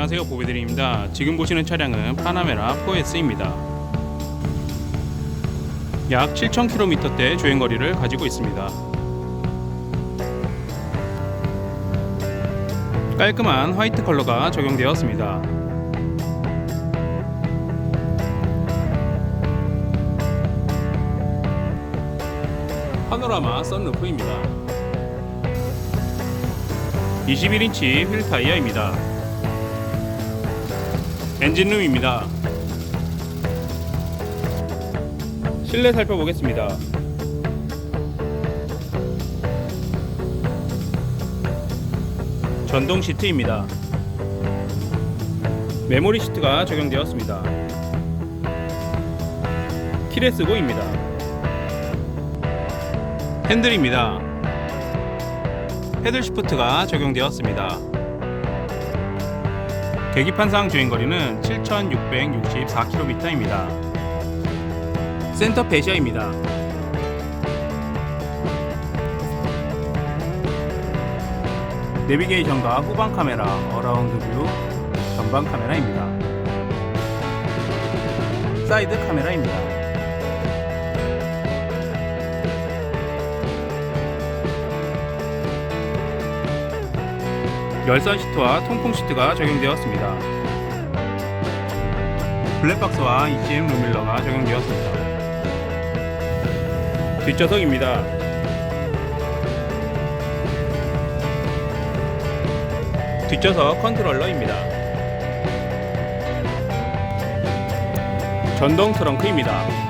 안녕하세요 보배드림입니다. 지금 보시는 차량은 파나메라 4S입니다. 약 7,000km대 주행거리를 가지고 있습니다. 깔끔한 화이트 컬러가 적용되었습니다. 파노라마 썬루프입니다. 21인치 휠 타이어입니다. 엔진룸입니다. 실내 살펴보겠습니다. 전동 시트입니다. 메모리 시트가 적용되었습니다. 키레스 고입니다. 핸들입니다. 패들 시프트가 적용되었습니다. 계기판상 주행거리는 7,664km입니다. 센터 배시아입니다. 내비게이션과 후방 카메라, 어라운드 뷰, 전방 카메라입니다. 사이드 카메라입니다. 열선 시트와 통풍 시트가 적용되었습니다. 블랙박스와 ECM 룸밀러가 적용되었습니다. 뒷좌석입니다. 뒷좌석 컨트롤러입니다. 전동 트렁크입니다.